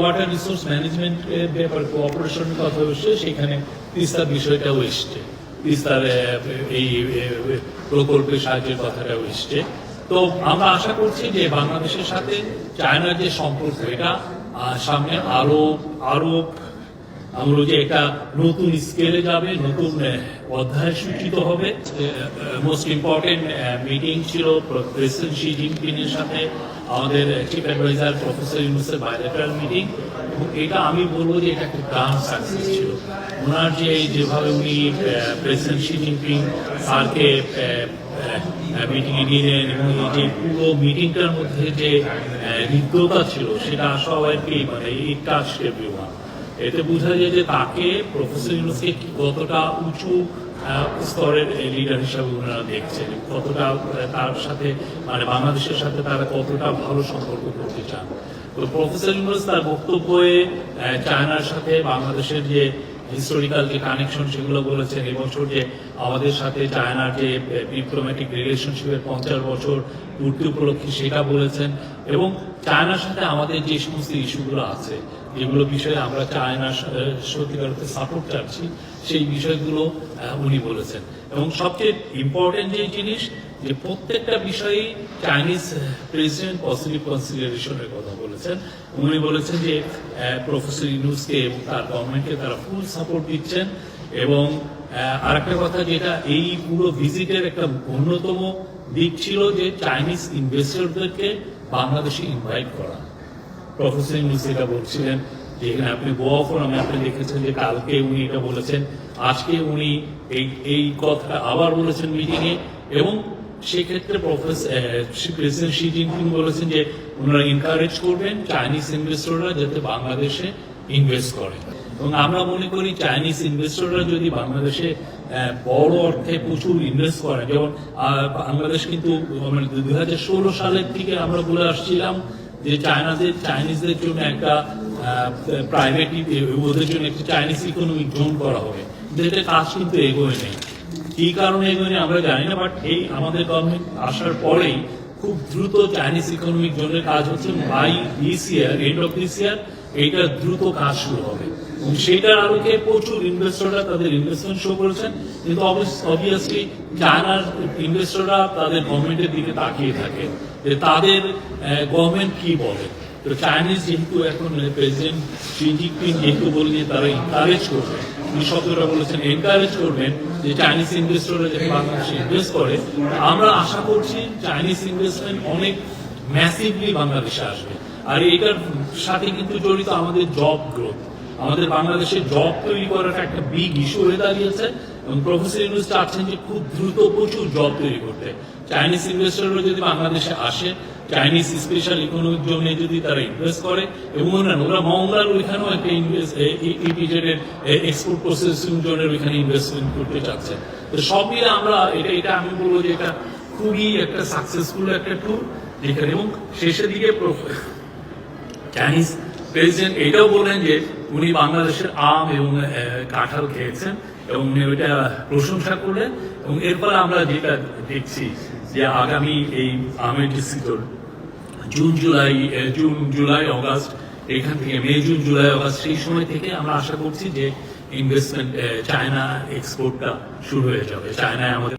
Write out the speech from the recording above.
Water resource ব্যাপার cooperation কথা হচ্ছে, সেখানে তিস্তার বিষয়টাও এসছে। তিস্তার এই প্রকল্পের সাহায্যের কথাটাও এসছে। তো আমরা আশা করছি যে বাংলাদেশের সাথে চায়নার যে সম্পর্ক, এটা সামনে আরও আরও আমরা যে একটা নতুন স্কেলে যাবে, নতুন অধ্যায় সূচিত হবে। মোস্ট ইম্পর্টেন্ট মিটিং ছিল প্রেসিডেন্ট শি জিনপিংয়ের সাথে, আমাদের চিফ অ্যাডভাইজার প্রফেসর ইউনুসের বাইলেটারাল মিটিং এটা আমি বলব যে এটা সাকসেস ছিল। ওনার যে, যেভাবে উনি প্রেসিডেন্ট শি জিনপিং স্যারকে মিটিং এ নিলেন এবং যে পুরো মিটিংটার মধ্যে যে হৃদ্যতা ছিল, সেটা সবাইকেই মানে এই টাচ এভরিওয়ান এতে বোঝা যায় যে তাকে প্রফেসর ইউনুসকে কতটা উঁচু স্তরের লিডার হিসাবে ওনারা দেখছেন, কতটা তার সাথে মানে বাংলাদেশের সাথে তারা কতটা ভালো সম্পর্ক করতে চান। তো প্রফেসর ইউনুস তার বক্তব্যে চায়নার সাথে বাংলাদেশের যে হিস্টোরিক্যাল যে কানেকশন সেগুলো বলেছেন এবছর যে আমাদের সাথে চায়নার যে ডিপ্লোম্যাটিক রিলেশনশিপের পঞ্চাশ বছর পূর্তি উপলক্ষে সেটা বলেছেন এবং চায়নার সাথে আমাদের যে সমস্ত ইস্যুগুলো আছে যেগুলো বিষয়ে আমরা চায়নার সা- সত্যিকার সাপোর্ট চাচ্ছি। সেই বিষয়গুলো উনি বলেছেন। এবং সবচেয়ে ইম্পর্টেন্ট যে জিনিস, যে প্রত্যেকটা বিষয়ে চাইনিজ প্রেসিডেন্ট পজিটিভ কনসিডারেশনের কথা বলেছেন। উনি বলেছেন যে প্রফেসর ইউনুসকে এবং তার গভর্নমেন্টকে তারা ফুল সাপোর্ট দিচ্ছেন। এবং আরেকটা কথা যেটা, এই পুরো ভিজিটের একটা অন্যতম দিক ছিল যে চাইনিজ ইনভেস্টরদেরকে বাংলাদেশে ইনভাইট করা। প্রফেসর ইউনুস এটা বলছিলেন যে এখানে আপনি গোয়া ফোরামে আপনি দেখেছেন যে কালকে উনি এটা বলেছেন, আজকে উনি এই এই কথা আবার বলেছেন মিটিং এ এবং সেক্ষেত্রে প্রফেসর প্রেসিডেন্ট শি জিনপিং বলেছেন যে ওনারা এনকারেজ করবেন চাইনিজ ইনভেস্টররা যাতে বাংলাদেশে ইনভেস্ট করে এবং আমরা মনে করি চাইনিজ ইনভেস্টররা যদি বাংলাদেশে বড় অর্থে প্রচুর ইনভেস্ট করে যেমন বাংলাদেশ কিন্তু মানে দুই হাজার ষোলো সালের থেকে আমরা বলে আসছিলাম যে চায়নাদের চাইনিজদের জন্য একটা প্রাইভেট ওদের জন্য একটা চাইনিজ ইকোনমি গ্রহণ করা হবে। যেটা কাজ কিন্তু এগোয় নেই। কি কারণে এগোয় নেই আমরা জানি না বাট এই আমাদের গভর্নমেন্ট আসার পরেই খুব দ্রুত চাইনিজ ইকোনমিক জোনের কাজ হচ্ছে by this year end of this year এইটা দ্রুত কাজ শুরু হবে। এবং সেইটার আলোকে প্রচুর ইনভেস্টররা তাদের ইনভেস্টমেন্ট শো করেছেন। কিন্তু অবভিয়াসলি চায়নার ইনভেস্টররা তাদের গভর্নমেন্টের দিকে তাকিয়ে থাকে যে তাদের গভর্নমেন্ট কি বলে। তো চাইনিজ যেহেতু এখন প্রেসিডেন্ট শি জিনপিং যেহেতু যে তারা এনকারেজ করবে। উনি শব্দটা বলেছেন এনকারেজ করবেন যে চাইনিজ ইনভেস্টররা যাতে বাংলাদেশে ইনভেস্ট করে। আমরা আশা করছি চাইনিজ ইনভেস্টমেন্ট অনেক ম্যাসিভলি বাংলাদেশে আসবে। আর এটার সাথে কিন্তু জড়িত আমাদের জব গ্রোথ আমাদের বাংলাদেশে জব তৈরি করাটা একটা বিগ ইস্যু হয়ে দাঁড়িয়েছে এবং প্রফেসর ইউনুস চাচ্ছেন যে খুব দ্রুত প্রচুর জব তৈরি করতে। চাইনিজ ইনভেস্টররা যদি বাংলাদেশে আসে চাইনিজ স্পেশাল ইকোনমিক জোনে যদি তারা ইনভেস্ট করে, এবং অন্যান্য ওরা মংলার ওইখানেও একটা ইনভেস্ট এক্সপোর্ট প্রসেসিং জোনের ওইখানে ইনভেস্টমেন্ট করতে চাচ্ছে। তো সব মিলে আমরা এটা এটা আমি বলব যে এটা খুবই একটা সাকসেসফুল একটা ট্যুর যেখানে এবং শেষের দিকে চাইনিজ প্রেসিডেন্ট এটাও বললেন যে উনি বাংলাদেশের আম এবং কাঁঠাল খেয়েছেন এবং উনি ওইটা প্রশংসা করলেন এবং এরপরে আমরা যেটা দেখছি যে আগামী এই আমের যে season June, July June, July, August, এখান থেকে মে, জুন, জুলাই, অগাস্ট, সেই সময় থেকে আমরা আশা করছি যে ইনভেস্টমেন্ট চায়না এক্সপোর্টটা শুরু হয়ে যাবে। চায়নায় আমাদের